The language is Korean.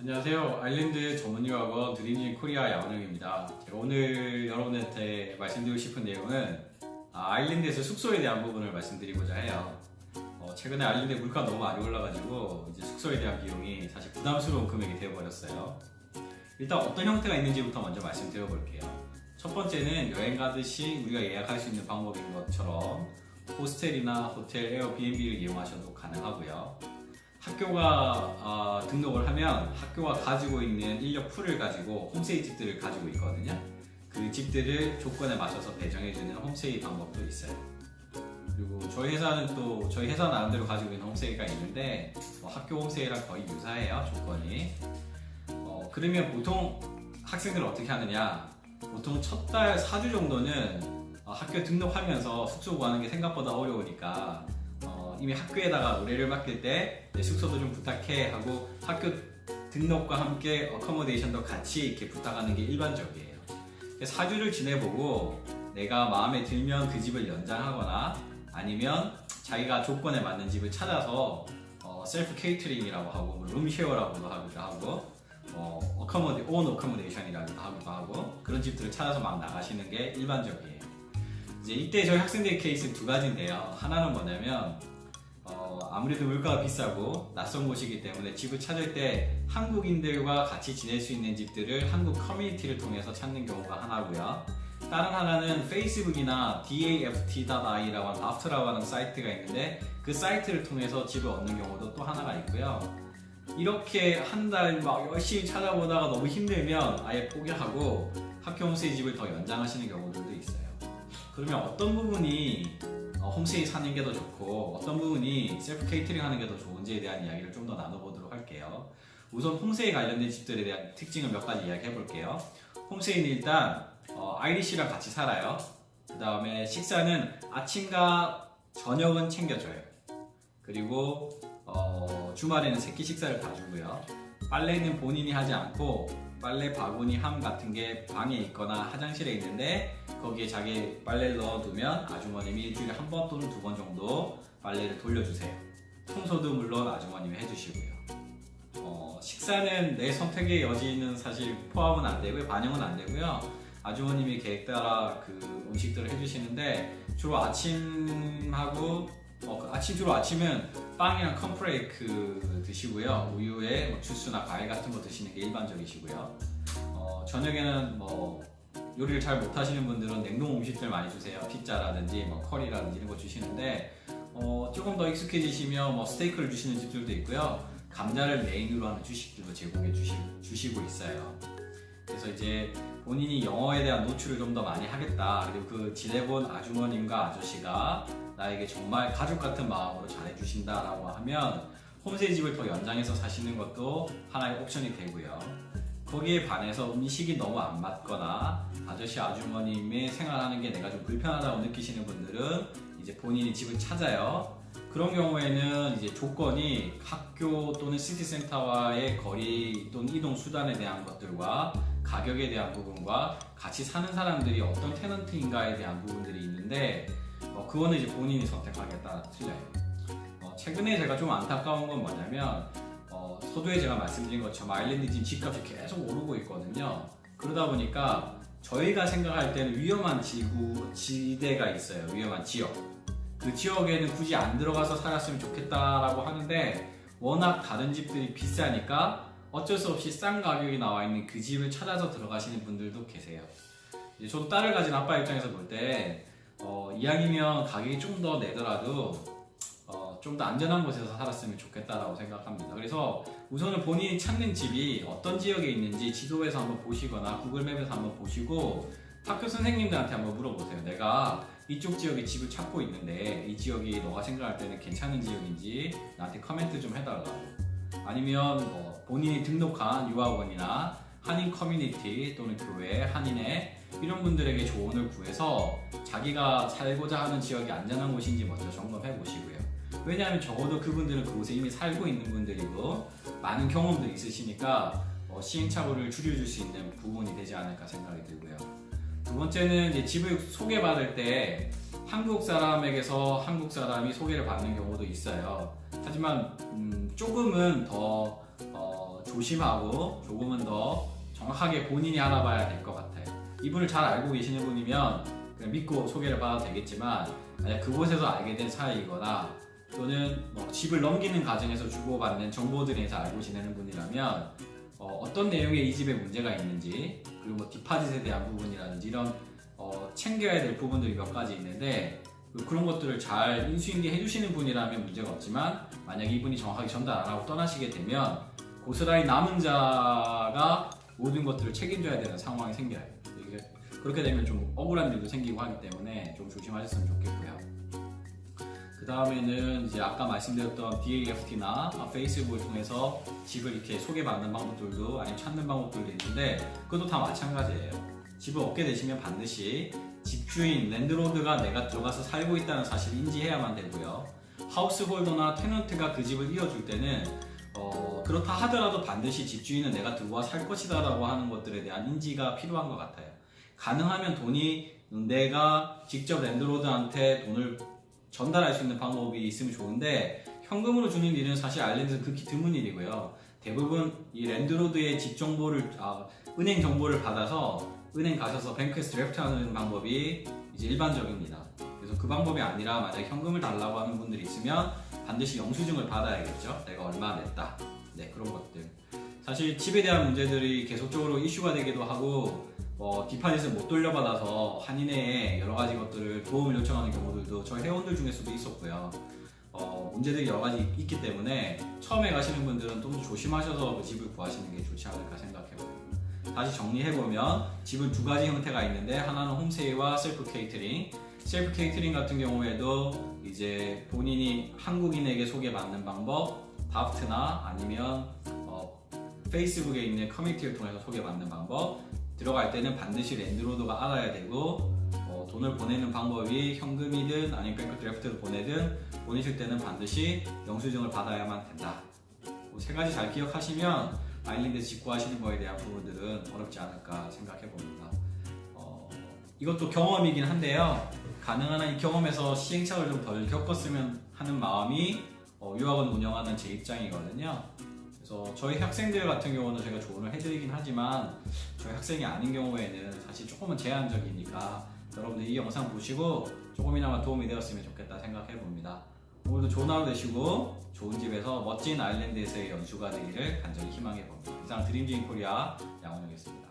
안녕하세요. 아일랜드 전문유학원 드림진 코리아 양원영입니다. 제가 오늘 여러분한테 말씀드리고 싶은 내용은 아, 아일랜드에서 숙소에 대한 부분을 말씀드리고자 해요. 어, 최근에 아일랜드 물가가 너무 많이 올라가지고 이제 숙소에 대한 비용이 사실 부담스러운 금액이 되어버렸어요. 일단 어떤 형태가 있는지부터 먼저 말씀드려볼게요. 첫 번째는 여행 가듯이 우리가 예약할 수 있는 방법인 것처럼 호스텔이나 호텔 에어비앤비를 이용하셔도 가능하고요. 학교가 아, 등록을 하면 학교가 가지고 있는 인력 풀을 가지고 홈스테이 집들을 가지고 있거든요. 그 집들을 조건에 맞춰서 배정해주는 홈스테이 방법도 있어요. 그리고 저희 회사는 또 저희 회사 나름대로 가지고 있는 홈스테이가 있는데 뭐 학교 홈스테이랑 거의 유사해요 조건이. 어, 그러면 보통 학생들은 어떻게 하느냐? 보통 첫 달 4주 정도는 어, 학교 등록하면서 숙소 구하는 게 생각보다 어려우니까 어, 이미 학교에다가 의뢰를 맡길 때내 숙소도 좀 부탁해 하고 학교 등록과 함께 어커모데이션도 같이 이렇게 부탁하는 게 일반적이에요. 4주를 지내보고 내가 마음에 들면 그 집을 연장하거나 아니면 자기가 조건에 맞는 집을 찾아서 어, 셀프 케이터링이라고 하고 뭐 룸쉐어라고도 하기도 하고 어, 어커모데 온 어커모데이션이라고도 하기도 하고 그런 집들을 찾아서 막 나가시는 게 일반적이에요. 이제 이때 저희 학생들 케이스 두 가지인데요. 하나는 뭐냐면 어, 아무래도 물가가 비싸고 낯선 곳이기 때문에 집을 찾을 때 한국인들과 같이 지낼 수 있는 집들을 한국 커뮤니티를 통해서 찾는 경우가 하나고요. 다른 하나는 페이스북이나 daft.i라고 하는 다프트라고 하는 사이트가 있는데 그 사이트를 통해서 집을 얻는 경우도 또 하나가 있고요. 이렇게 한 달 막 열심히 찾아보다가 너무 힘들면 아예 포기하고 학교 홈스테이 집을 더 연장하시는 경우들도 있어요. 그러면 어떤 부분이 어, 홈스테이 사는 게 더 좋고 어떤 부분이 셀프 케이터링 하는 게 더 좋은지에 대한 이야기를 좀 더 나눠보도록 할게요. 우선 홈스테이 관련된 집들에 대한 특징을 몇 가지 이야기해 볼게요. 홈스테이는 일단 어, 아이리시랑 같이 살아요. 그 다음에 식사는 아침과 저녁은 챙겨줘요. 그리고 어, 주말에는 새끼 식사를 다 주고요. 빨래는 본인이 하지 않고 빨래 바구니 함 같은 게 방에 있거나 화장실에 있는데 거기에 자기 빨래를 넣어두면 아주머님이 일주일에 한 번 또는 두 번 정도 빨래를 돌려주세요. 청소도 물론 아주머님이 해주시고요. 어, 식사는 내 선택의 여지는 사실 포함은 안 되고요. 반영은 안 되고요. 아주머님이 계획 따라 그 음식들을 해주시는데 주로 아침하고 어, 그 아침 주로 아침은 빵이랑 컴프레이크 드시고요. 우유에 뭐 주스나 과일 같은 거 드시는 게 일반적이시고요. 어, 저녁에는 뭐 요리를 잘 못하시는 분들은 냉동 음식들 많이 주세요. 피자라든지 뭐 커리라든지 이런 거 주시는데 어, 조금 더 익숙해지시면 뭐 스테이크를 주시는 집들도 있고요. 감자를 메인으로 하는 주식들도 제공해 주시, 주시고 있어요. 그래서 이제 본인이 영어에 대한 노출을 좀 더 많이 하겠다. 그리고 그 지내본 아주머님과 아저씨가 나에게 정말 가족 같은 마음으로 잘해주신다라고 하면 홈스테이 집을 더 연장해서 사시는 것도 하나의 옵션이 되고요. 거기에 반해서 음식이 너무 안 맞거나 아저씨 아주머님의 생활하는 게 내가 좀 불편하다고 느끼시는 분들은 이제 본인이 집을 찾아요. 그런 경우에는 이제 조건이 학교 또는 시티센터와의 거리 또는 이동 수단에 대한 것들과 가격에 대한 부분과 같이 사는 사람들이 어떤 테넌트인가에 대한 부분들이 있는데 어, 그거는 이제 본인이 따라 틀려요. 어, 최근에 제가 좀 안타까운 건 뭐냐면 어, 서두에 제가 말씀드린 것처럼 아일랜드 진 집값이 계속 오르고 있거든요. 그러다 보니까 저희가 생각할 때는 위험한 지구, 지대가 있어요. 위험한 지역. 그 지역에는 굳이 안 들어가서 살았으면 좋겠다라고 하는데 워낙 다른 집들이 비싸니까 어쩔 수 없이 싼 가격이 나와 있는 그 집을 찾아서 들어가시는 분들도 계세요. 저도 딸을 가진 아빠 입장에서 볼 때 어, 이왕이면 가격이 좀 더 내더라도 어, 좀 더 안전한 곳에서 살았으면 좋겠다라고 생각합니다. 그래서 우선은 본인이 찾는 집이 어떤 지역에 있는지 지도에서 한번 보시거나 구글맵에서 한번 보시고 학교 선생님들한테 한번 물어보세요. 내가 이쪽 지역에 집을 찾고 있는데 이 지역이 너가 생각할 때는 괜찮은 지역인지 나한테 커멘트 좀 해달라고. 아니면 뭐 본인이 등록한 유학원이나 한인 커뮤니티 또는 교회, 한인회 이런 분들에게 조언을 구해서 자기가 살고자 하는 지역이 안전한 곳인지 먼저 점검해 보시고요. 왜냐하면 적어도 그분들은 그곳에 이미 살고 있는 분들이고 많은 경험도 있으시니까 어, 시행착오를 줄여줄 수 있는 부분이 되지 않을까 생각이 들고요. 두 번째는 이제 집을 소개받을 때 한국 사람에게서 한국 사람이 소개를 받는 경우도 있어요. 하지만 음, 조금은 더 어, 조심하고 조금은 더 정확하게 본인이 알아봐야 될 것 같아요. 이분을 잘 알고 계시는 분이면 믿고 소개를 받아도 되겠지만 만약 그곳에서 알게 된 사이이거나 또는 뭐 집을 넘기는 과정에서 주고받는 정보들에 대해서 알고 지내는 분이라면 어, 떤 내용에 이 집에 문제가 있는지 그리고 뭐 디파짓에 대한 부분이라든지 이런 어, 챙겨야 될 부분들이 몇 가지 있는데 그- 그런 것들을 잘 인수인계 해주시는 분이라면 문제가 없지만 만약 이분이 정확하게 전달 안 하고 떠나시게 되면 고스란히 남은 자가 모든 것들을 책임져야 되는 상황이 생겨요. 그렇게 되면 좀 억울한 일도 생기고 하기 때문에 좀 조심하셨으면 좋겠고요. 그 다음에는 이제 아까 말씀드렸던 DAFT나 페이스북을 통해서 집을 이렇게 소개받는 방법들도 아니면 찾는 방법들도 있는데 그것도 다 마찬가지예요. 집을 얻게 되시면 반드시 집주인 랜드로드가 내가 들어가서 살고 있다는 사실을 인지해야만 되고요. 하우스홀더나 테넌트가 그 집을 이어줄 때는 어, 그렇다 하더라도 반드시 집주인은 내가 들어와 살 것이다 라고 하는 것들에 대한 인지가 필요한 것 같아요. 가능하면 돈이 내가 직접 랜드로드한테 돈을 전달할 수 있는 방법이 있으면 좋은데 현금으로 주는 일은 사실 아일랜드에서 극히 드문 일이고요. 대부분 이 랜드로드의 집 정보를 아, 은행 정보를 받아서 은행 가셔서 뱅크에서 드래프트하는 방법이 이제 일반적입니다. 그래서 그 방법이 아니라 만약 현금을 달라고 하는 분들이 있으면 반드시 영수증을 받아야겠죠. 내가 얼마 냈다. 네 그런 것들. 사실 집에 대한 문제들이 계속적으로 이슈가 되기도 하고 뭐 디파짓을 못 돌려받아서 한 이내에 여러 가지 것들을 도움을 요청하는 경우들도 저희 회원들 중에서도 있었고요. 어, 문제들이 여러 가지 있기 때문에 처음에 가시는 분들은 좀더 조심하셔서 그 집을 구하시는 게 좋지 않을까 생각해요. 다시 정리해보면 집은 두 가지 형태가 있는데 하나는 홈세이와 셀프 케이터링 셀프 케이터링 같은 경우에도 이제 본인이 한국인에게 소개받는 방법 다프트나 아니면 어, 페이스북에 있는 커뮤니티를 통해서 소개받는 방법 들어갈 때는 반드시 랜드로드가 알아야 되고 어, 돈을 보내는 방법이 현금이든 아니면 뱅크 드래프트를 보내든 보내실 때는 반드시 영수증을 받아야만 된다. 그세 가지 잘 기억하시면 아일랜드에서 직구하시는 거에 대한 부분들은 어렵지 않을까 생각해 봅니다. 어, 이것도 경험이긴 한데요. 가능한 한 이 경험에서 시행착오를 좀 덜 겪었으면 하는 마음이 어, 유학원 운영하는 제 입장이거든요. 그래서 저희 학생들 같은 경우는 제가 조언을 해드리긴 하지만 저희 학생이 아닌 경우에는 사실 조금은 제한적이니까 여러분들 이 영상 보시고 조금이나마 도움이 되었으면 좋겠다 생각해 봅니다. 오늘도 좋은 하루 되시고 좋은 집에서 멋진 아일랜드에서의 연수가 되기를 간절히 희망해 봅니다. 이상 드림즈인 코리아 양원영이었습니다.